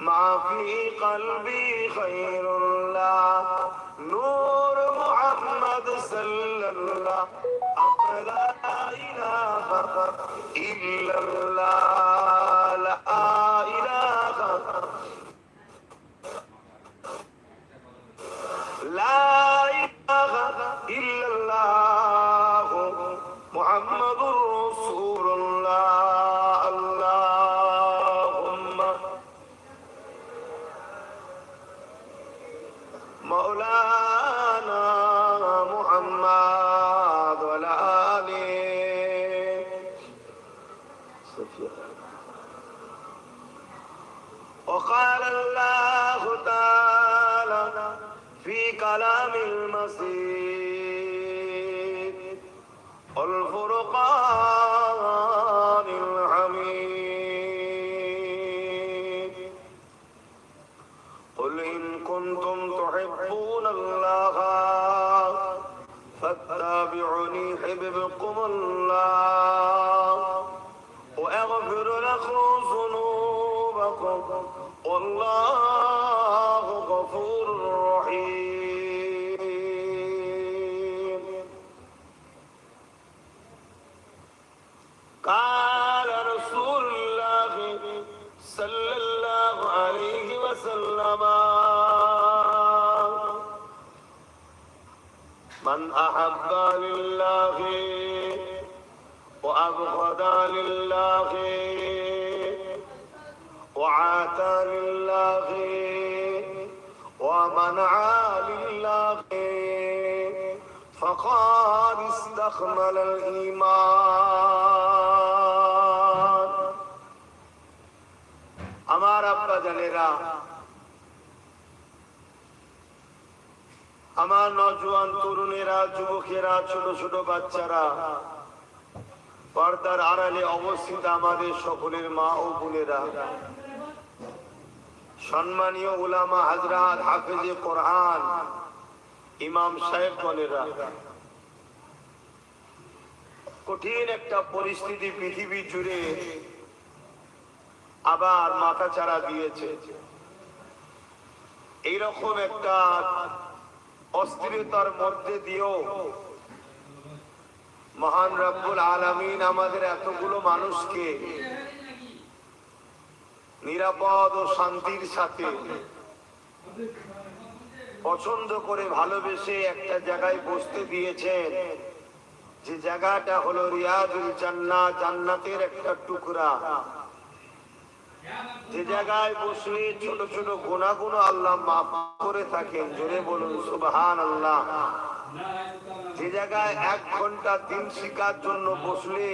ما في قلبي خير الله نور محمد صلى الله لا إله إلا الله لا إله لا إله إلا الله محمد من أحب لله وأبغض لله وعاتى لله ومنع لله فقد استكمل الإيمان আমার আব্বা জানেরা আমার নজওয়ান তরুণেরা, যুবকেরা, ছোট ছোট বাচ্চারা, পর্দার আড়ালে অবস্থিত আমাদের সকলের মা ও বোনেরা, সম্মানীয় উলামা হাজরাত হাফেজে কোরআন, ইমাম সাহেব গণেরা, কঠিন একটা পরিস্থিতি পৃথিবী জুড়ে আবার মাথা চারা দিয়েছে। এইরকম একটা অস্থিরতার মধ্যে দিয়েও মহান রব্বুল আলামিন আমাদের এতগুলো মানুষকে নিরাপদ ও শান্তির সাথে পছন্দ করে ভালোবেসে একটা জায়গায় বসতে দিয়েছেন। যে জায়গাটা হলো রিয়াজুল জান্না জান্নাতের একটা টুকরা। যে জায়গায় বসলে ছোট ছোট গুণাগুণ আল্লাহ মাফ করে থাকেন, জোরে বলুন সুবহান আল্লাহ যে জায়গায় এক ঘণ্টা দিন শিকার জন্য বসলে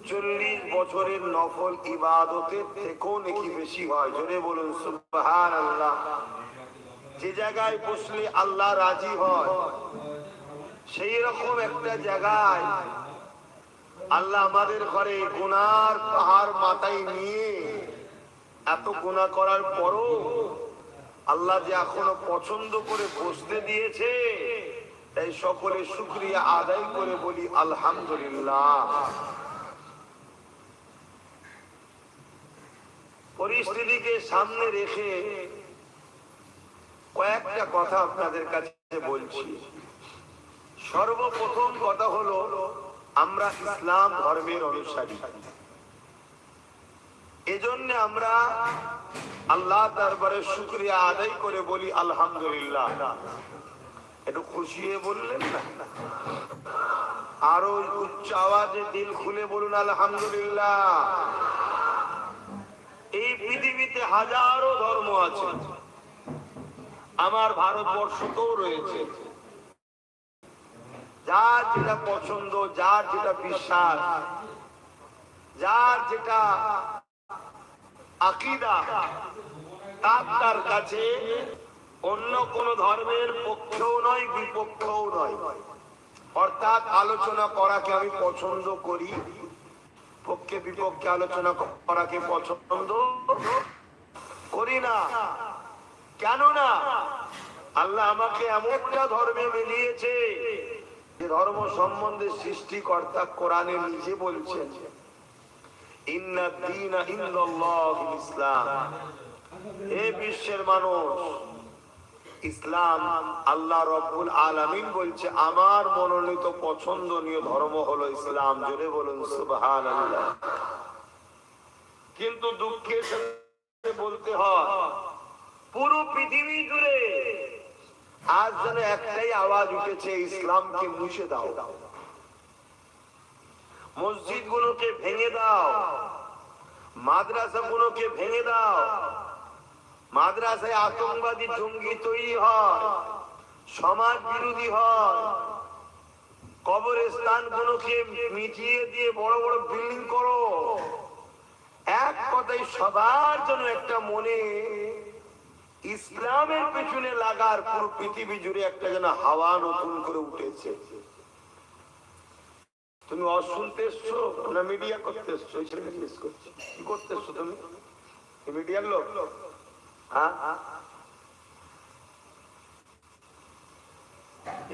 চল্লিশ বছরের নফল ইবাদতের থেকেও নাকি বেশি হয়, জোরে বলুন সুবহান আল্লাহ যে জায়গায় বসলে আল্লাহ রাজি হয়, সেই রকম একটা জায়গায় আল্লাহ আমাদের ঘরে গুনার পাহাড় মাথায় নিয়ে এত গুণা করার পরও আল্লাহ যে এখনও পছন্দ করে বসতে দিয়েছে, তাই সকলে শুক্রিয়া আদায় করে বলি, আলহামদুলিল্লাহ। পরিস্থিতিকে সামনে রেখে কয়েকটা কথা আপনাদের কাছে বলছি। সর্বপ্রথম কথা হলো আমরা ইসলাম ধর্মের অনুসারী। এজন্য আমরা আল্লাহ দরবারে শুক্রিয়া আদায় করে বলি, আলহামদুলিল্লাহ। একটু খুশি বললেন না? আরও উচ্চ আওয়াজে দিল খুলে বলুন, আলহামদুলিল্লাহ। এই পৃথিবীতে হাজারো ধর্ম আছে। আমার ভারতবর্ষতেও রয়েছে। যার যেটা পছন্দ, যার যেটা বিশ্বাস, যার যেটা আকিদা, তার তার কাছে অন্য কোন ধর্মের পক্ষেও নয়, বিপক্ষেও নয়। অর্থাৎ আলোচনা করাকে আমি পছন্দ করি, পক্ষে বিপক্ষে আলোচনা করাকে পছন্দ করি না। কেন না আল্লাহ আমাকে এমন একটা ধর্মে মিলিয়েছে যে ধর্ম সম্বন্ধে সৃষ্টিকর্তা কোরআনে নিজে বলছেন আমার মনোনীত পছন্দনীয় ধর্ম হলো ইসলাম। জোরে বলুন কিন্তু দুঃখের সাথে বলতে হয়, পুরো পৃথিবী জুড়ে আজ যেন একটাই আওয়াজ উঠেছে, ইসলামকে মুছে দাও। মসজিদ গুলোকে ভেঙে দাও। মাদ্রাসা গুলোকে ভেঙে দাও। মাদ্রাসায় আতঙ্কবাদী জঙ্গি তৈরি হয়, সমাজ বিরোধী হয়। কবরস্থান গুলোকে মিটিয়ে দিয়ে বড় বড় বিল্ডিং করো। এক কথাই সবার জন্য একটা মনে ইসলামের পেছনে লাগার পুরো পৃথিবী জুড়ে একটা যেন হাওয়া নতুন করে উঠেছে। তুমি অশুনতে এসছো? না মিডিয়া করতে এসছো? কি করতে এসছো তুমি? মিডিয়ার লোক? হ্যাঁ?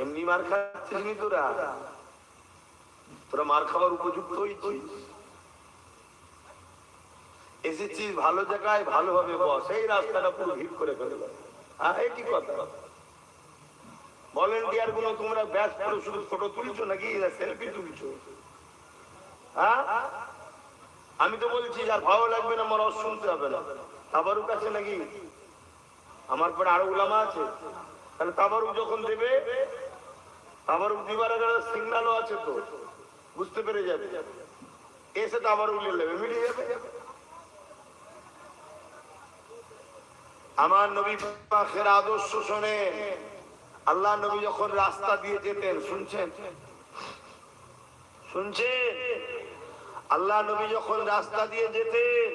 এমনি মার খাচ্ছিস তোরা? তোরা মার খাবার উপযুক্ত হয়েছিস? এসেছিস ভালো জায়গায় ভালোভাবে বস। এই রাস্তাটা পুরো ভিড় করে ফেলে হ্যাঁ কথা? ভলেন্টিয়ারগুলো তোমরা ব্যাস করে শুধু ফটো তুলছো নাকি? সেলফি তুলছো? হ্যাঁ? আমি তো বলছি, যার ভালো লাগবে না, আমার শুনতে হবে না। তাবারুক কাছে নাকি? আমার পরে আরও উলামা আছে। তাহলে তাবারুক যখন দেবে, তাবারুক দিবার আগে সিগন্যালও আছে তো। বুঝতে পেরে যাবে। এসে তাবারুক নিয়ে নেবে, মিলিয়ে যাবে। আমার নবী পাখের আদর্শ শোনে আল্লাহ নবী যখন রাস্তা দিয়ে যেতেন, শুনছেন? শুনছেন? আল্লাহ নবী যখন রাস্তা দিয়ে যেতেন,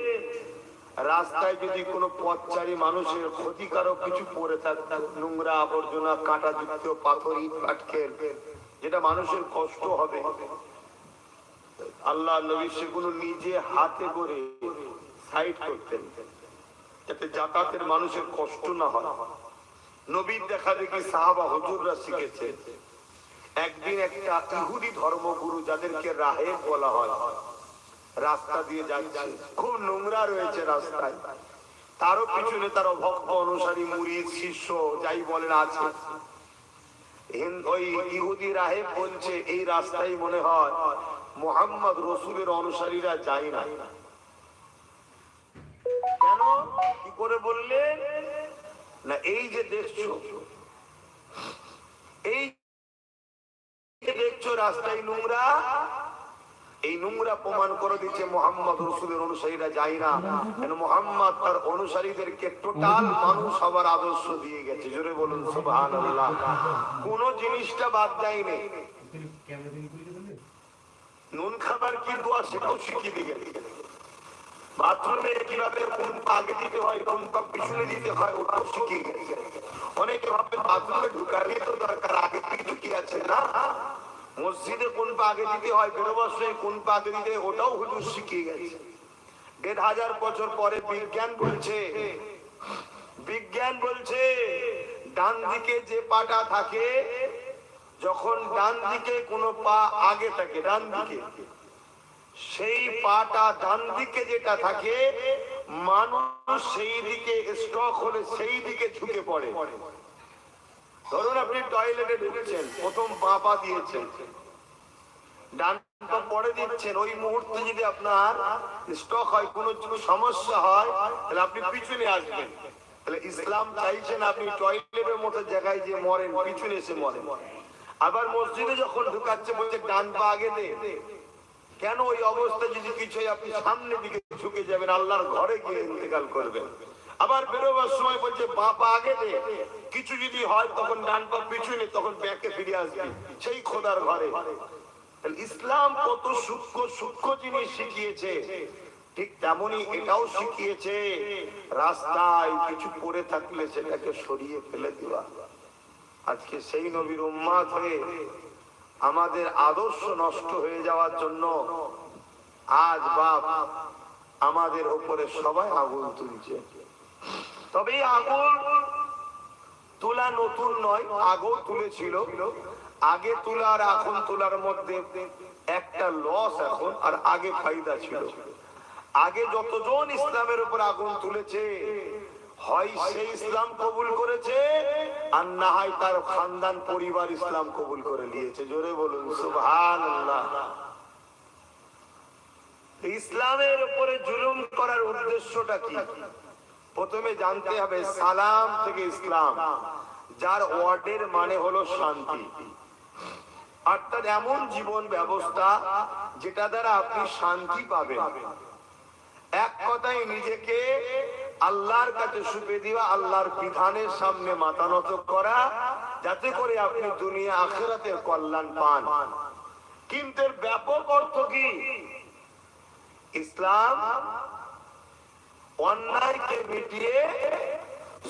রাস্তায় যদি কোনো পথচারী মানুষের ক্ষতিকারক কিছু পড়ে থাকতো, নোংরা আবর্জনা, কাঁটা যুক্ত পাথর, ইট পাটকেল যেটা মানুষের কষ্ট হবে, আল্লাহ নবী সেগুলো নিজে হাতে করে সাইড করতেন। যাতে যাতায়াতের মানুষের কষ্ট না হয়। নবীর দেখা দেখি সাহাবা হুজুররা শিখেছে, একদিন একটা ইহুদি ধর্মগুরু যাদেরকে রাহেব বলা হয়, রাস্তা দিয়ে যাচ্ছে, খুব নোংরা রয়েছে রাস্তায়। তারও পিছনে তার ভক্ত অনুসারী, মুরিদ, শিষ্য, যাই বলেন আছে। ওই ইহুদি রাহেব বলছে, এই রাস্তায় মনে হয় মোহাম্মদ রসুলের অনুসারীরা যায় না কেন? কি করে বললেন না, এই যে এই রাস্তায় নোংরা, এই নোংরা প্রমাণ করে দিচ্ছে মোহাম্মদ রসুলের অনুসারীরা যায় না কেন মোহাম্মদ তার অনুসারীদেরকে টোটাল মানুষ আদর্শ দিয়ে গেছে। জোরে বলুন সুবহান কোন জিনিসটা বাদ দেয়নি। নুন খাবার কি দোয়া সেটাও শিখিয়ে দিয়ে গেছে। বাথরুমে কীভাবে কোন আগে দিতে হয়, কোন পা পিছনে দিতে হয়, ওটাও শিখিয়ে গেছে। অনেকে ভাবে বাথরুমে ঢুকালে তো দরকার, আগে থেকে ঢুকিয়ে আছে না। মসজিদে কোন পা আগে দিতে হয় বেরোবার কোন পা আগে দিতে ওটাও হুজুর শিখিয়ে গেছে। দেড় হাজার বছর পরে বিজ্ঞান বলছে বিজ্ঞান বলছে, ডান দিকে যে পাটা থাকে, যখন ডান দিকে কোনো পা আগে থাকে, ডান দিকে। সেই পাটা ডান দিকে যেটা থাকে, মানুষ সেই দিকে স্টক হলে সেই দিকে ঝুঁকে পড়ে। ধরুন আপনি টয়লেটে ঢুকছেন, প্রথম পা দিয়েছেন। দিচ্ছেন, ওই মুহূর্তে যদি আপনার স্টক হয়, কোনো কোনো সমস্যা হয়, তাহলে আপনি পিছনে আসবেন। তাহলে ইসলাম চাইছেন আপনি টয়লেটের মতো জায়গায় যে মরেন, পিছনে এসে মরেন। আবার মসজিদে যখন ঢুকাচ্ছে, বলছে, ডান পা আগে দে। কেন ওই অবস্থা যদি কিছু আপনি সামনের দিকে ঝুঁকে যাবেন, আল্লাহর ঘরে গিয়ে ইন্তেকাল করবেন। আবার বেরোবার সময় বলছে বা পা আগে দে কিছু যদি হয় তখন ডান পা পিছনে তখন ব্যাকে ফিরে আসবে। সেই খোদার ঘরে। ইসলাম কত সূক্ষ্ম সূক্ষ্ম জিনিস শিখিয়েছে। ঠিক তেমনই এটাও শিখিয়েছে, রাস্তায় কিছু পড়ে থাকলে সেটাকে সরিয়ে ফেলে দেওয়া। আজকে সেই নবীর উম্মাদ হয়ে আমাদের আদর্শ নষ্ট হয়ে যাওয়ার জন্য আজ বাপ আমাদের উপরে সবাই আগুন তুলছে। তবে আগুন তোলা নতুন নয়, আগেও তুলেছিল। আগে তোলা আর এখন তোলার মধ্যে একটা লস এখন, আর আগে ফায়দা ছিল। আগে যতজন ইসলামের উপর আগুন তুলেছে ইসলাম ইসলামের উপরে জুলুম করার উদ্দেশ্যটা কি? প্রথমে জানতে হবে, সালাম থেকে ইসলাম, যার ওয়ার্ডের মানে হলো শান্তি। অর্থাৎ এমন জীবন ব্যবস্থা যেটা দ্বারা আপনি শান্তি পাবেন। এক কথায় নিজেকে আল্লাহর কাছে সুপে দেওয়া আল্লাহর বিধানের সামনে মাথা নত করা, যাতে করে আপনি দুনিয়া আখেরাতের কল্যাণ পান। কিন্তু ব্যাপক অর্থ কি? ইসলাম অন্যায়কে মিটিয়ে,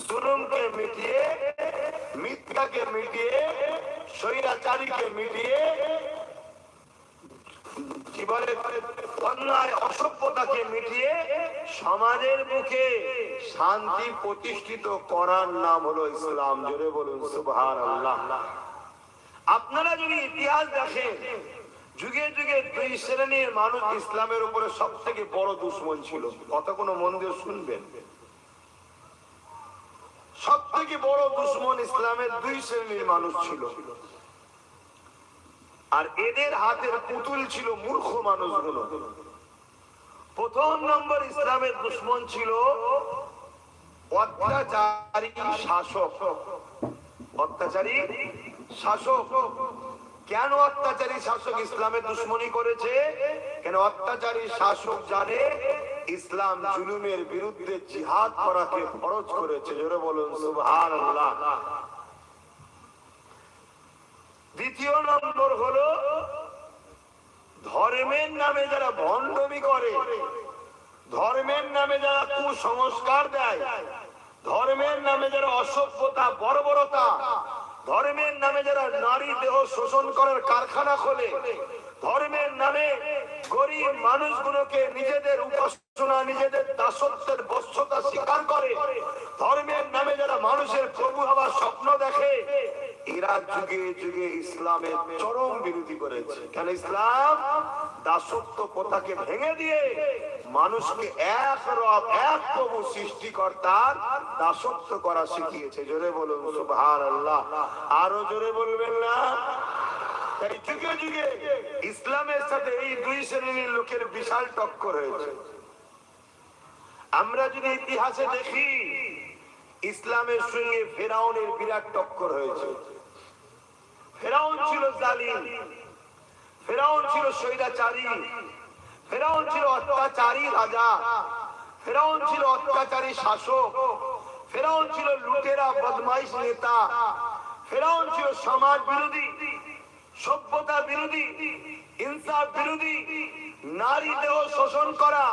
জুলুমকে মিটিয়ে, মিথ্যাকে মিটিয়ে, স্বৈরাচারীকে মিটিয়ে কি বলে অন্যায়, অসভ্যতাকে মিটিয়ে সমাজের মুখে শান্তি প্রতিষ্ঠিত করার নাম হলো ইসলাম। জোরে বলুন আল্লাহ আপনারা যদি ইতিহাস দেখেন, যুগে যুগে দুই শ্রেণির মানুষ ইসলামের উপরে সব থেকে বড় দুশ্মন ছিল। কথা কোনো মন দিয়ে শুনবেন? সব থেকে বড় দুশ্মন ইসলামের দুই শ্রেণির মানুষ ছিল। আর এদের হাতের পুতুল ছিল মূর্খ মানুষগুলো। প্রথম নম্বর ইসলামের দুশ্মন ছিল অত্যাচারী শাসক। অত্যাচারী শাসক। কেন অত্যাচারী শাসক ইসলামের দুশ্মনী করেছে? কেন অত্যাচারী শাসক জানে ইসলাম জুলুমের বিরুদ্ধে জিহাদ করাকে ফরজ করেছে? জোরে বলুন, সুবহানাল্লাহ। দ্বিতীয় নম্বর হলো ধর্মের নামে যারা ভণ্ডমি করে, ধর্মের নামে যারা কুসংস্কার দেয়, ধর্মের নামে যারা অসভ্যতা, বর্বরতা, ধর্মের নামে যারা নারী দেহ শোষণ করার কারখানা খোলে, ধর্মের নামে গরিব মানুষগুলোকে নিজেদের উপাসনা, নিজেদের দাসত্বের বশ্যতা স্বীকার করে, ধর্মের নামে যারা মানুষের প্রভু হওয়ার স্বপ্ন দেখে এরা যুগে যুগে ইসলামের চরম বিরোধী করেছে। কেন ইসলাম? দাসত্ব প্রথাকে ভেঙে দিয়ে মানুষকে এক রব, এক প্রভু সৃষ্টিকর্তার দাসত্ব করা শিখিয়েছে। জোরে বলুন সুবহান আল্লাহ আরও জোরে বলবেন না? যুগে যুগে ইসলামের সাথে এই দুই শ্রেণির লোকের বিশাল টক্কর হয়েছে। আমরা যদি ইতিহাসে দেখি, ইসলামের সঙ্গে ফেরাউনের বিরাট টক্কর হয়েছে। ফেরাউন ছিল জালিম। ফেরাউন ছিল স্বৈরাচারী। ফেরাউন ছিল অত্যাচারী রাজা। ফেরাউন ছিল অত্যাচারী শাসক। ফেরাউন ছিল লুটেরা, বদমাইশ নেতা। ফেরাউন ছিল সমাজ বিরোধী, সভ্যতা বিরোধী, ইনসাফ বিরোধী, নারী দেহ শোষণ করা,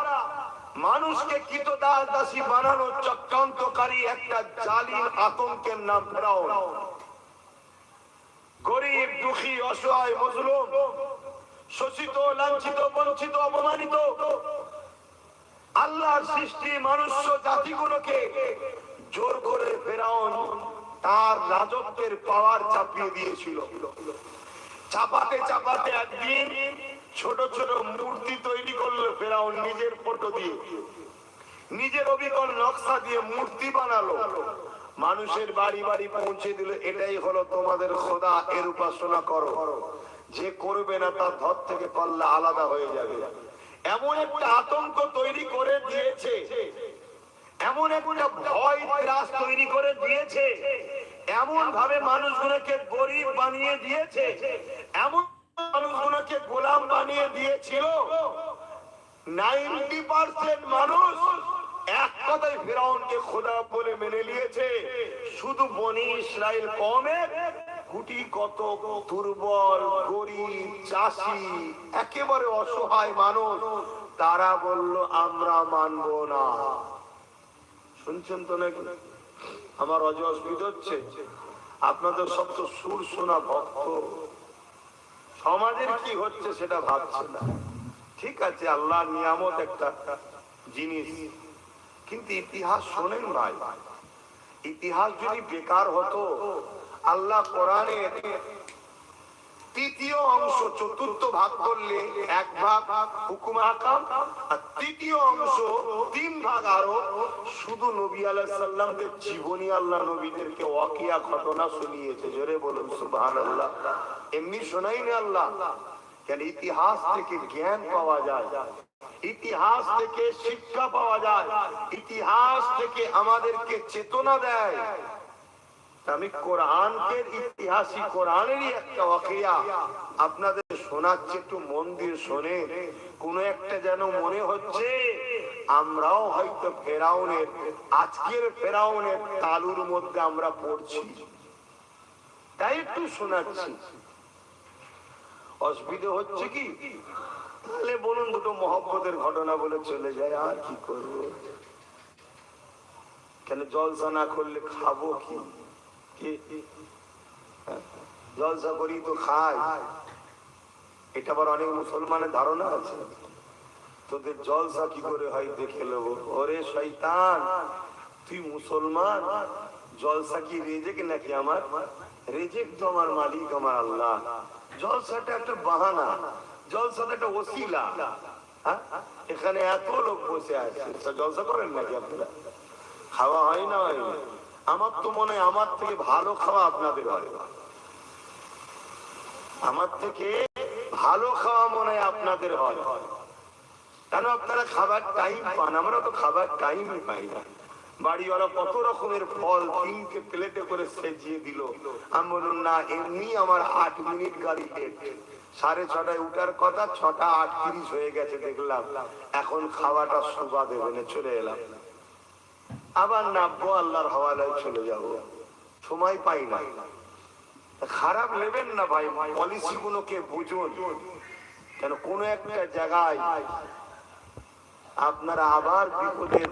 মানুষকে কীত দাস দাসী বানানোর চক্রান্তকারী একটা জালিম আতঙ্কের নাম ফেরাউন। দুঃখী, অসহায়, মজলুম, শোষিত, লাঞ্ছিত, বঞ্চিত, অপমানিত, আল্লাহর সৃষ্টি, মানুষ্য, জাতিগুলোকে জোর করে ফেরাউন তার রাজত্বের পাওয়ার চাপিয়ে দিয়েছিল। চাপাতে চাপাতে একদিন ছোট ছোট মূর্তি তৈরি করল ফেরাউন নিজের ফটো দিয়ে। নিজের অবিকল নকশা দিয়ে মূর্তি বানালো। মানুষের বাড়ি বাড়ি পৌঁছে দিল এটাই হলো তোমাদের খোদা, এর উপাসনা করো। যে করবে না তার ধর থেকে পাল্লা আলাদা হয়ে যাবে। এমন একটা আতঙ্ক তৈরি করে দিয়েছে। এমন একটা ভয় ত্রাস তৈরি করে দিয়েছে। এমন ভাবে মানুষগুলোকে গরিব বানিয়ে দিয়েছে। এমন মানুষগুলোকে গোলাম বানিয়ে দিয়েছিল। নাইনটি পার্সেন্ট মানুষ কথায় ফেরাউনকে খোদা বলে মেনে নিয়েছে। শুধু বনি ইসরায়েল কমের গুটি কত দুর্বল, গরিব, চাষি, একেবারে অসহায় মানুষ, তারা বলল, আমরা মানব না। শুনছেন তো নাকি? আমার অজ অসুবিধা হচ্ছে আপনাদের সব তো সুর শোনা ভক্ত। সমাজের কি হচ্ছে সেটা ভাবছে না। ঠিক আছে আল্লাহ নিয়ামত একটা জিনিস। কিন্তু ইতিহাস শোনেন ভাই। ইতিহাস যদি বেকার হতো, আল্লাহ কোরআনের তৃতীয় অংশ, চতুর্থ ভাগ করলে এক ভাগ হুকুম হাকাম আর তৃতীয় অংশ তিন ভাগ আরও। শুধু নবী আলাইহিস সাল্লামকে জীবনী আল্লাহ নবীদেরকে ওয়াকিয়া ঘটনা শুনিয়েছে, জোরে বলুন সুবহানাল্লাহ। এমনি শোনাইনি আল্লাহ, কেন ইতিহাস থেকে জ্ঞান পাওয়া যায়। ইতিহাস থেকে শিক্ষা পাওয়া যায়। ইতিহাস থেকে আমাদেরকে চেতনা দেয়। আমি কোরআনকে ইতিহাসই কোরআনেরই একটা ওয়াকিয়া আপনাদের শোনাচ্ছি, একটু মন দিয়ে শোনে। কোন একটা যেন মনে হচ্ছে, আমরাও হয়তো ফেরাউনের, আজকের ফেরাউনের তালুর মধ্যে আমরা পড়ছি। তাই একটু শোনাচ্ছি। অসুবিধা হচ্ছে কি? তাহলে বলুন দুটো মহব্বতের ঘটনা বলে চলে যায়, আর কি করব? কেন জলসা না করলে খাব কি? হ্যাঁ? জলসা করি তো খাই। এটা আবার অনেক মুসলমানের ধারণা আছে। তোদের জলসা কি করে হয় দেখে নেব। ওরে শৈতান তুই মুসলমান? জলসা কি রেজেক নাকি আমার? রেজেক তো আমার মালিক, আমার আল্লাহ। জলসাটা একটা বাহানা। একটা ওসিলা। হ্যাঁ? এখানে এত লোক বসে আছে। জলসা করেন নাকি আপনারা? খাওয়া হয় না হয়? আমার তো মনে হয় আমার থেকে ভালো খাওয়া আপনাদের হয়। আমার থেকে ভালো খাওয়া মনে হয় আপনাদের হয়। কেন আপনারা খাবার টাইম পান? আমরা তো খাবার টাইমই পাই না। বাড়িওয়ালা কত রকমের ফল তিনটে প্লেটে করে সেজিয়ে দিল। আমি বলুন না, এমনি আমার আট মিনিট গাড়ি সাড়ে ছটায় উঠার কথা ছটা আটত্রিশ হয়ে গেছে, দেখলাম। এখন খাওয়াটা শোভা দেবে চলে এলাম। আবার নামবো আল্লাহর হওয়ালায় চলে যাব। সময় পাই না। খারাপ নেবেন না ভাই পলিসি গুলোকে বুঝুন। কেন কোন একটা জায়গায় আপনারা আবার বিপদের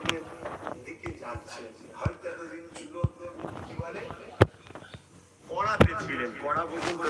দিকে যাচ্ছেন। হয়তো এতদিন ছিল, কি বলে? পড়াতে ছিলেন, পড়া পর্যন্ত